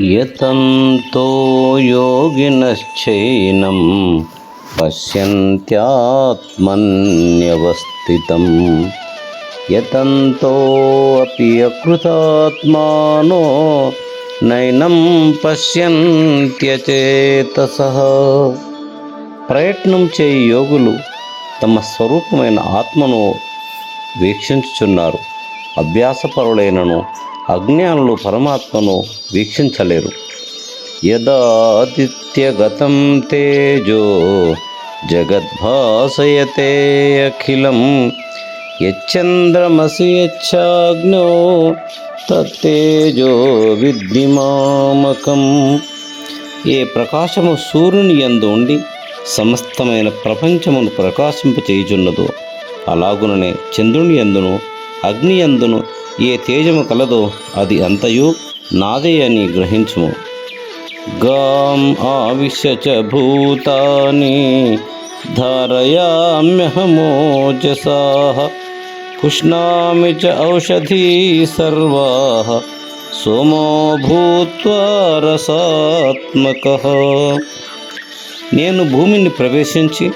యతంతో యోగినశ్చైనం పశ్యంత్యాత్మన్యవస్థితం. యతంతో అపి అకృతాత్మానో నైనం పశ్యంత్యచేతస. ప్రయత్నం చేయి యోగులు తమ స్వరూపమైన ఆత్మను వీక్షించుచున్నారు. అభ్యాసపరులైనను అజ్ఞానులు పరమాత్మను వీక్షించలేరు. యదాదిత్యగతం తేజో జగద్భాసయతే అఖిలం. యచ్చంద్రమసి యచ్చాగ్నో తేజో విద్ధిమామకం. ఏ ప్రకాశము సూర్యుని యందు ఉండి సమస్తమైన ప్రపంచమును ప్రకాశింపచేయుచున్నదో అలాగుననే చంద్రుని యందును అగ్ని యందును ఏ తేజము కలదో అది అంతయు నాదే అని గ్రహించుము. గాం ఆవిశ్య చ భూతాని ధారయామ్యహమోజసా. పుష్ణామి చ ఔషధీ సర్వా. సోమో భూత్వా రసాత్మక. నేను భూమిని ప్రవేశించి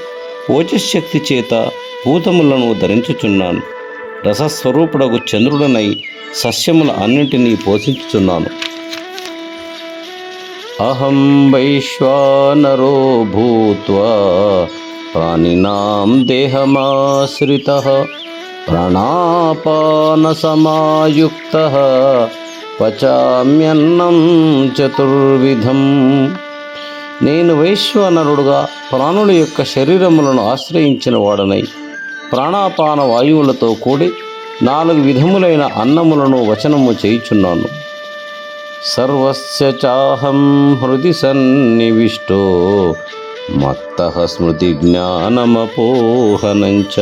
ఓజశక్తి చేత భూతములను ధరించుచున్నాను. రసస్వరూపుడకు చంద్రుడనై సస్యముల అన్నింటినీ పోషించుచున్నాను. అహం వైశ్వానరో భూత్వా ప్రాణినాం దేహమాశ్రిత ప్రాణాపానసమాయుక్త పచామ్యన్నం చతుర్విధం. నేను వైశ్వానరుడుగా ప్రాణుల యొక్క శరీరములను ఆశ్రయించిన వాడనై ప్రాణాపాన వాయువులతో కూడి నాలుగు విధములైన అన్నములను వచనము చేయుచున్నాను. సర్వస్య చాహం హృది సన్నివిష్టో మత్త స్మృతి జ్ఞానమపోహనంచ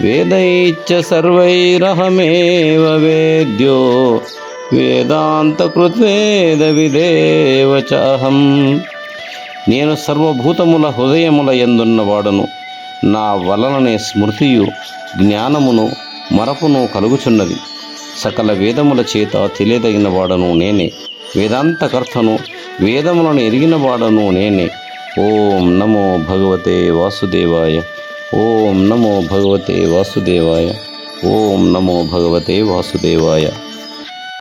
వేదైచ్చ సర్వైరహమేవ వేద్యో వేదాంతకృత్వేద విదేవ చాహం. నేను సర్వభూతముల హృదయముల ఎందున్నవాడను నా వలననే స్మృతియు జ్ఞానమును మరపును కలుగుచున్నది. సకల వేదముల చేత తెలియదగిన వాడను నేనే. వేదాంతకర్తను వేదములను ఎరిగిన వాడను నేనే. ఓం నమో భగవతే వాసుదేవాయ. ఓం నమో భగవతే వాసుదేవాయ. ఓం నమో భగవతే వాసుదేవాయ.